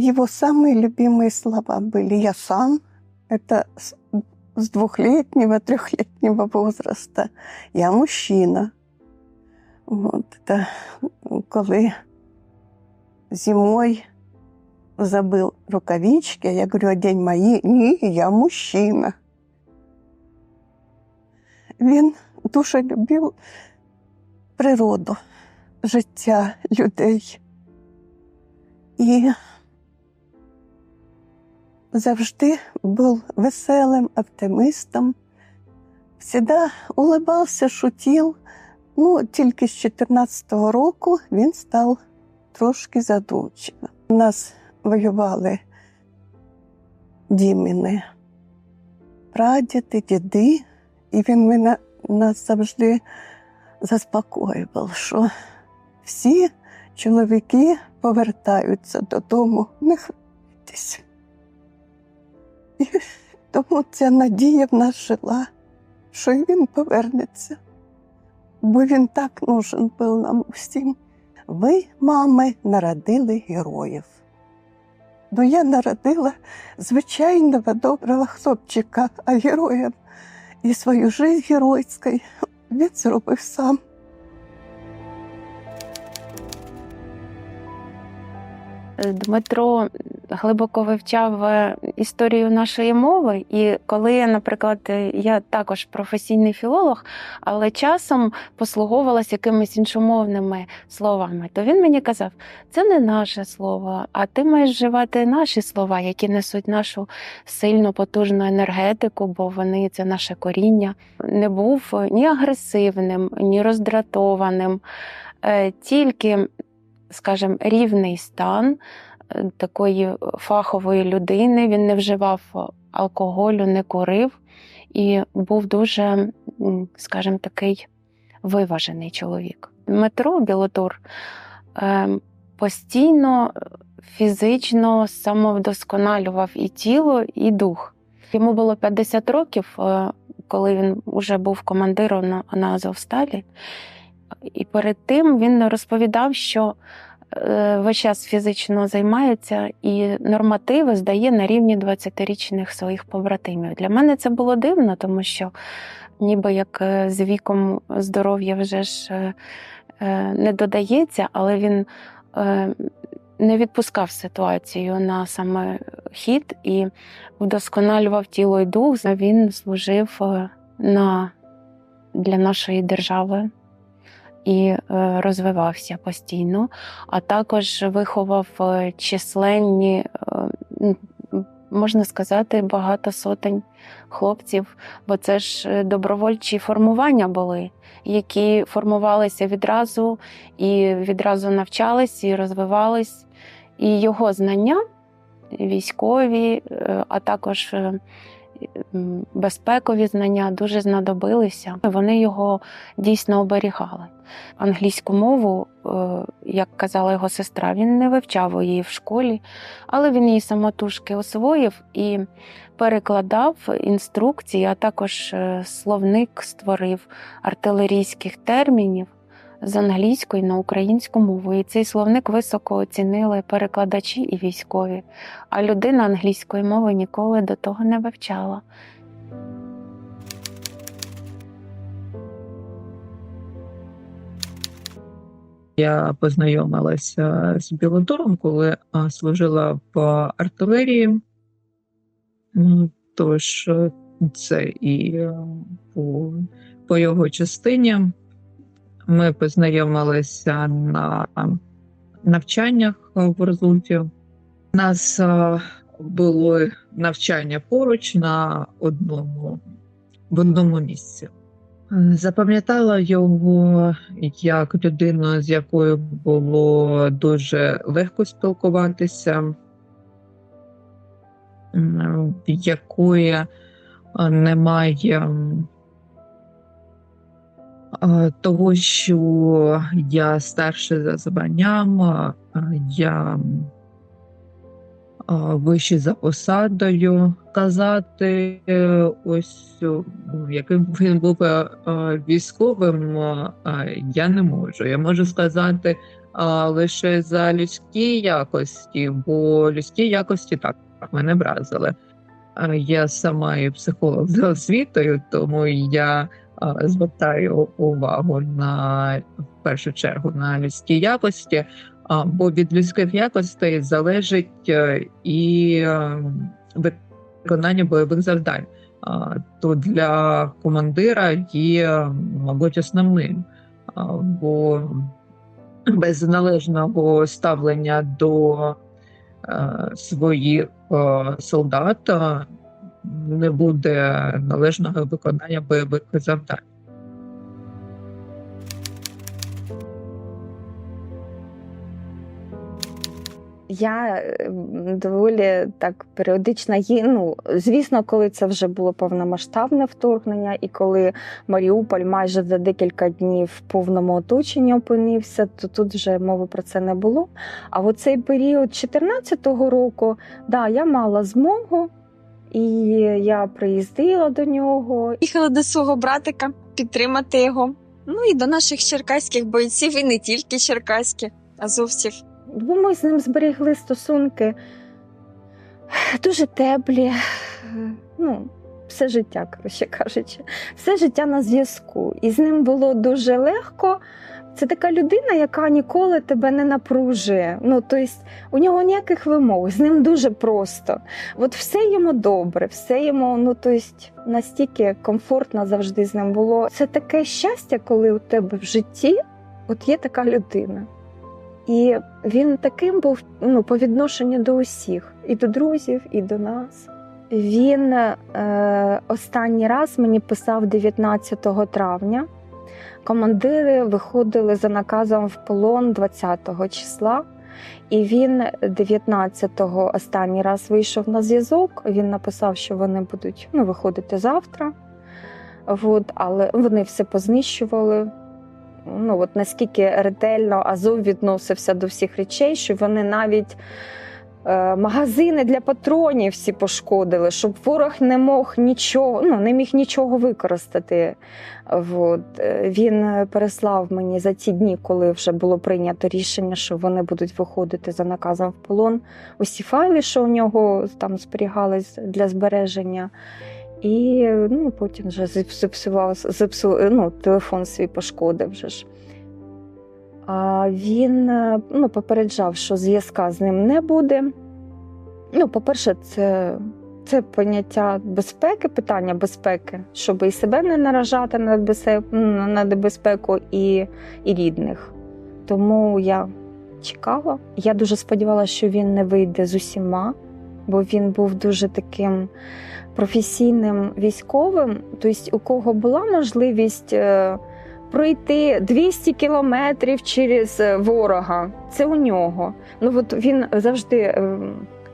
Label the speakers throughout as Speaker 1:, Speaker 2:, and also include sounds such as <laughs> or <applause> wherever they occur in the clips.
Speaker 1: его самые любимые слова были «я сам». Это с, с двухлетнего, трехлетнего возраста. «Я мужчина». От, та, коли зимою забив рукавички, я говорю, одень мої, ні, я мужчина. Він дуже любив природу, життя людей. І завжди був веселим оптимистом, завжди улыбався, шутів. Ну, тільки з 14-го року він став трошки задумчивим. У нас воювали діміни, прадіди, діди, і він мене нас завжди заспокоював, що всі чоловіки повертаються додому, не хвилюйтесь. <laughs> Тому ця надія в нас жила, що він повернеться бо він так нужен був нам усім. Ви, мами, народили героїв. Ну, я народила звичайного доброго хлопчика, а героєм і свою життя геройську він зробив сам.
Speaker 2: Дмитро глибоко вивчав е, історію нашої мови, і коли наприклад, е, я також професійний філолог, але часом послуговувалася якимись іншомовними словами, то він мені казав: це не наше слово, а ти маєш вживати наші слова, які несуть нашу сильну потужну енергетику, бо вони це наше коріння. Не був ні агресивним, ні роздратованим, е, тільки скажімо, рівний стан е, такої фахової людини. Він не вживав алкоголю, не курив і був дуже, скажімо, такий виважений чоловік. Дмитро Білотур е, постійно фізично самовдосконалював і тіло, і дух. Йому було 50 років, е, коли він вже був командиром на Азовсталі. І перед тим він розповідав, що е, весь час фізично займається і нормативи здає на рівні 20-річних своїх побратимів. Для мене це було дивно, тому що ніби як е, з віком здоров'я вже ж е, не додається, але він не відпускав ситуацію на саме хід і вдосконалював тіло і дух. Він служив на, для нашої держави і е, розвивався постійно, а також виховав е, численні, е, можна сказати, багато сотень хлопців, бо це ж добровольчі формування були, які формувалися відразу і відразу навчались і розвивались. І його знання військові, а також безпекові знання дуже знадобилися. Вони його дійсно оберігали. Англійську мову, е, як казала його сестра, він не вивчав її в школі, але він її самотужки освоїв і перекладав інструкції, а також е, словник створив артилерійських термінів з англійської на українську мову. І цей словник високо оцінили перекладачі і військові, а людина англійської мови ніколи до того не вивчала.
Speaker 3: Я познайомилася з Білодором, коли служила в артилерії. Тож це і е, по, по його частині. Ми познайомилися на навчаннях в результі. У нас е, було навчання поруч на одному в одному місці. Запам'ятала його як людину, з якою було дуже легко спілкуватися, в якої немає того, що я старший за званням, я вищий за посадою, казати, е, ось яким він був е, військовим, я не можу. Я можу сказати, лише за людські якості, бо людські якості так мене вразили. Я сама і психолог за освітою, тому я звертаю увагу на в першу чергу на людські якості, бо від людських якостей залежить е, і е, виконання бойових завдань. То для командира є, мабуть, основним, бо без належного ставлення до е, своїх е, солдат е, не буде належного виконання бойових завдань.
Speaker 4: Я е, доволі так періодично є. Ну, звісно, коли це вже було повномасштабне вторгнення, і коли Маріуполь майже за декілька днів в повному оточенні опинився, то тут вже мови про це не було. А в цей період 14-го року, да, я мала змогу, і я приїздила до нього.
Speaker 5: Їхала до свого братика підтримати його. Ну і до наших черкаських бойців, і не тільки черкаські, азовців.
Speaker 4: Бо ми з ним зберігли стосунки дуже теплі. Ну, все життя, коротше кажучи, все життя на зв'язку. І з ним було дуже легко. Це така людина, яка ніколи тебе не напружує. Ну, тобто, у нього ніяких вимог, з ним дуже просто. От все йому добре, все йому, ну тобто, настільки комфортно завжди з ним було. Це таке щастя, коли у тебе в житті от є така людина. І він таким був ну, по відношенню до усіх, і до друзів, і до нас. Він е, останній раз мені писав 19 травня. Командири виходили за наказом в полон 20-го числа, і він 19-го останній раз вийшов на зв'язок. Він написав, що вони будуть ну, виходити завтра. От, але вони все познищували ну от наскільки ретельно Азов відносився до всіх речей, що вони навіть магазини для патронів всі пошкодили, щоб ворог не мог нічого, ну не міг нічого використати. От. Е, Він переслав мені за ті дні, коли вже було прийнято рішення, що вони будуть виходити за наказом в полон. Усі файли, що у нього там зберігались для збереження. І ну, потім вже зіпсував, зіпсу, ну, телефон свій пошкодив вже ж. А він е, ну, попереджав, що зв'язка з ним не буде. Ну, по-перше, це, це поняття безпеки, питання безпеки, щоб і себе не наражати на небезпеку, і, і рідних. Тому я чекала. Я дуже сподівалася, що він не вийде з усіма, бо він був дуже таким професійним військовим, тобто у кого була можливість е, пройти 200 кілометрів через е, ворога, це у нього. Ну от він завжди. е,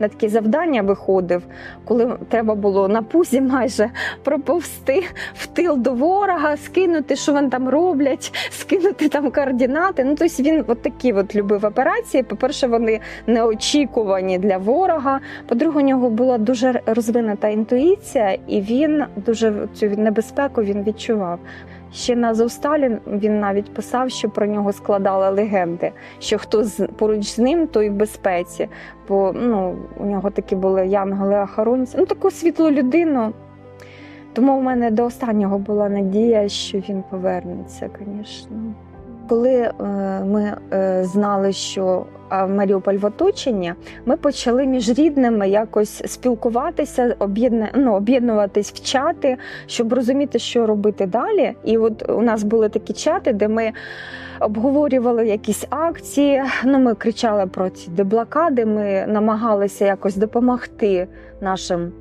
Speaker 4: На такі завдання виходив, коли треба було на пузі майже проповсти в тил до ворога, скинути, що вони там роблять, <laughs> скинути там координати. Ну тобто він от такі от любив операції. По-перше, вони неочікувані для ворога. По-друге, у нього була дуже розвинута інтуїція, і він дуже цю небезпеку він відчував. Ще на Зовсталі він навіть писав, що про нього складали легенди, що хто з поруч з ним, той в безпеці. Бо ну, у нього такі були янголи охоронці ну таку світлу людину. Тому в мене до останнього була надія, що він повернеться, звісно. Коли е, ми е, знали, що Маріуполь в оточенні, ми почали між рідними якось спілкуватися, ну, об'єднуватись в чати, щоб розуміти, що робити далі. І от у нас були такі чати, де ми обговорювали якісь акції. Ну, ми кричали про ці деблокади, ми намагалися якось допомогти нашим.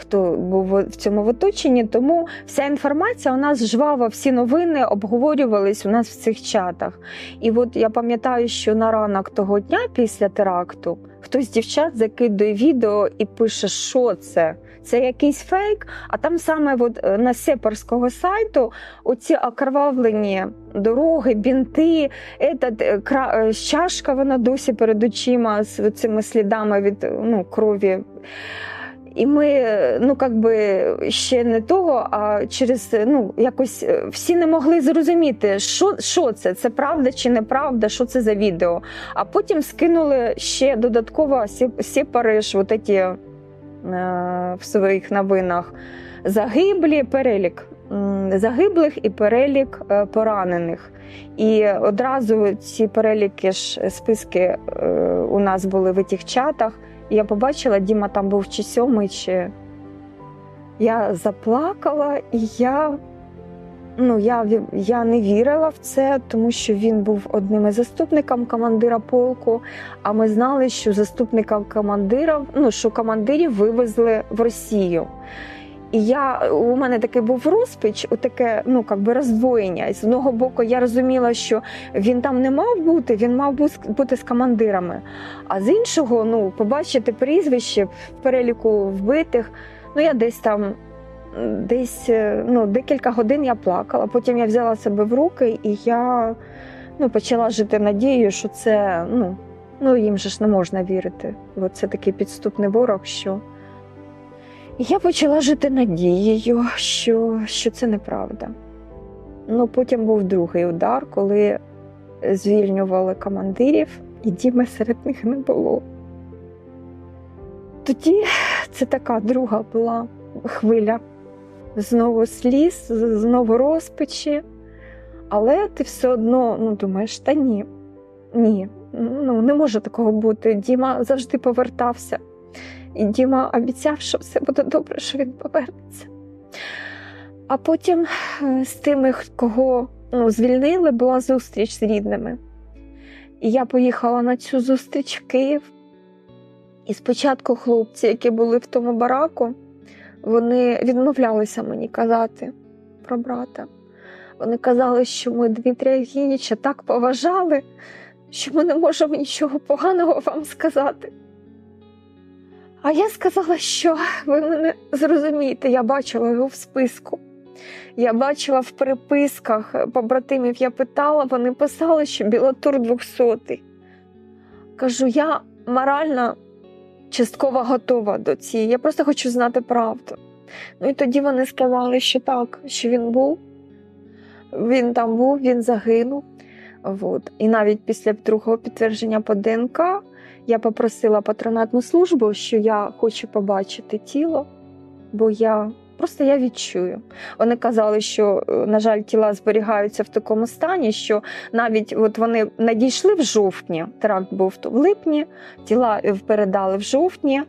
Speaker 4: Хто був в цьому оточенні, тому вся інформація у нас жвава, всі новини обговорювались у нас в цих чатах. І от я пам'ятаю, що на ранок того дня після теракту хтось з дівчат закидує відео і пише, що це. Це якийсь фейк, а там саме от е, на сепарського сайту оці окровавлені дороги, бінти, етат, е, кра- е, чашка вона досі перед очима з цими слідами від ну, крові. І ми, ну как би ще не того, а через ну якось е, всі не могли зрозуміти, що, що це, це правда чи неправда, що це за відео. А потім скинули ще додатково всі, Париж, от ці, е, в своїх новинах. Загиблі перелік загиблих і перелік е, поранених. І одразу ці переліки ж списки е, у нас були в тих чатах. Я побачила, Діма там був чи сьомий, чи я заплакала, і я, ну, я, я не вірила в це, тому що він був одним із заступником командира полку. А ми знали, що заступника командира, ну що командирів вивезли в Росію. І я у мене такий був розпач, таке ну как би роздвоєння. З одного боку, я розуміла, що він там не мав бути, він мав бути з командирами. А з іншого, ну, побачити прізвище в переліку вбитих. Ну, я десь там десь е, ну, декілька годин я плакала. Потім я взяла себе в руки і я ну, почала жити надією, що це ну, ну їм же ж не можна вірити. Бо це такий підступний ворог, що. Я почала жити надією, що, що це неправда. Ну, потім був другий удар, коли звільнювали командирів, і Діми серед них не було. Тоді це така друга була хвиля. Знову сліз, знову розпачі. Але ти все одно ну, думаєш, та ні, ні, ну, не може такого бути. Діма завжди повертався. І Діма обіцяв, що все буде добре, що він повернеться. А потім е, з тими, кого ну, звільнили, була зустріч з рідними. І я поїхала на цю зустріч в Київ. І спочатку хлопці, які були в тому бараку, вони відмовлялися мені казати про брата. Вони казали, що ми Дмитрія Євгенійовича так поважали, що ми не можемо нічого поганого вам сказати. А я сказала, що ви мене зрозумієте, я бачила його в списку. Я бачила в переписках побратимів, я питала, вони писали, що Білотур 200. Кажу, я морально частково готова до цієї. Я просто хочу знати правду. Ну і тоді вони сказали, що так, що він був. Він там був, він загинув. От. І навіть після другого підтвердження по ДНК я попросила патронатну службу, що я хочу побачити тіло, бо я просто я відчую. Вони казали, що, е, на жаль, тіла зберігаються в такому стані, що навіть от вони надійшли в жовтні, теракт був в липні, тіла е, передали в жовтні.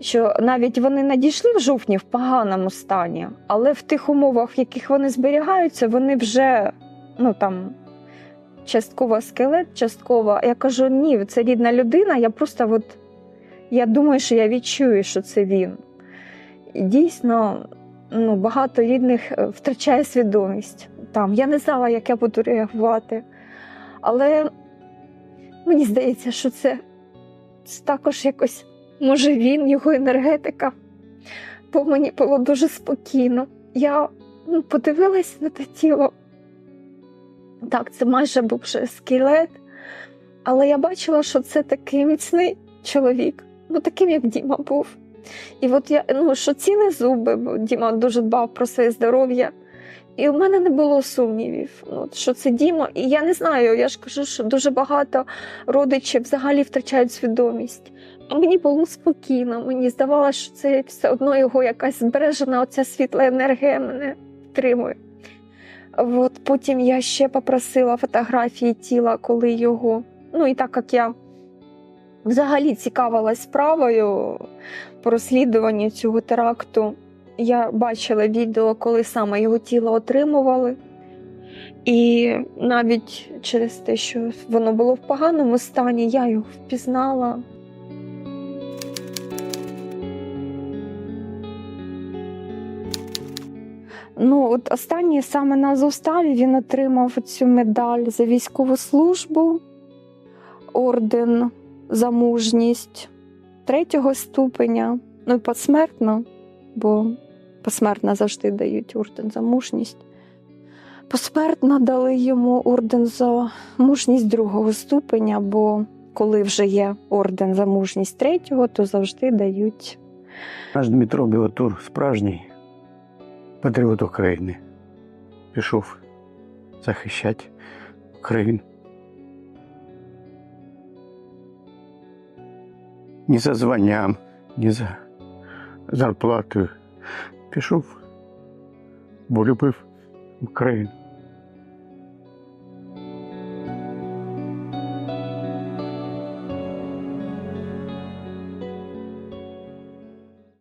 Speaker 4: Що навіть вони надійшли в жовтні в поганому стані, але в тих умовах, в яких вони зберігаються, вони вже ну там частково скелет, частково. Я кажу, ні, це рідна людина. Я просто от, я думаю, що я відчую, що це він. І дійсно, ну, багато рідних е, втрачає свідомість там. Я не знала, як я буду реагувати. Але мені здається, що це, також якось, може, він, його енергетика. Бо мені було дуже спокійно. Я ну, подивилась на те тіло. Так, це майже був вже скелет, але я бачила, що це такий міцний чоловік, ну таким, як Діма був. І от я ну, що ціни зуби, бо Діма дуже дбав про своє здоров'я. І у мене не було сумнівів, ну, що це Діма. І я не знаю, я ж кажу, що дуже багато родичів взагалі втрачають свідомість. А мені було спокійно, мені здавалося, що це все одно його якась збережена оця світла енергія мене підтримує. От потім я ще попросила фотографії тіла, коли його. Ну і так як я взагалі цікавилась справою по розслідуванню цього теракту, я бачила відео, коли саме його тіло отримували. І навіть через те, що воно було в поганому стані, я його впізнала. Ну, от останній саме на Азовсталі він отримав цю медаль за військову службу, орден за мужність третього ступеня, ну і посмертно, бо посмертно завжди дають орден за мужність. Посмертно дали йому орден за мужність другого ступеня, бо коли вже є орден за мужність третього, то завжди дають
Speaker 6: Наш Дмитро Білотур справжній патріот України. Пішов захищати Україну. Ні за званням, ні за зарплатою. Пішов, бо любив Україну.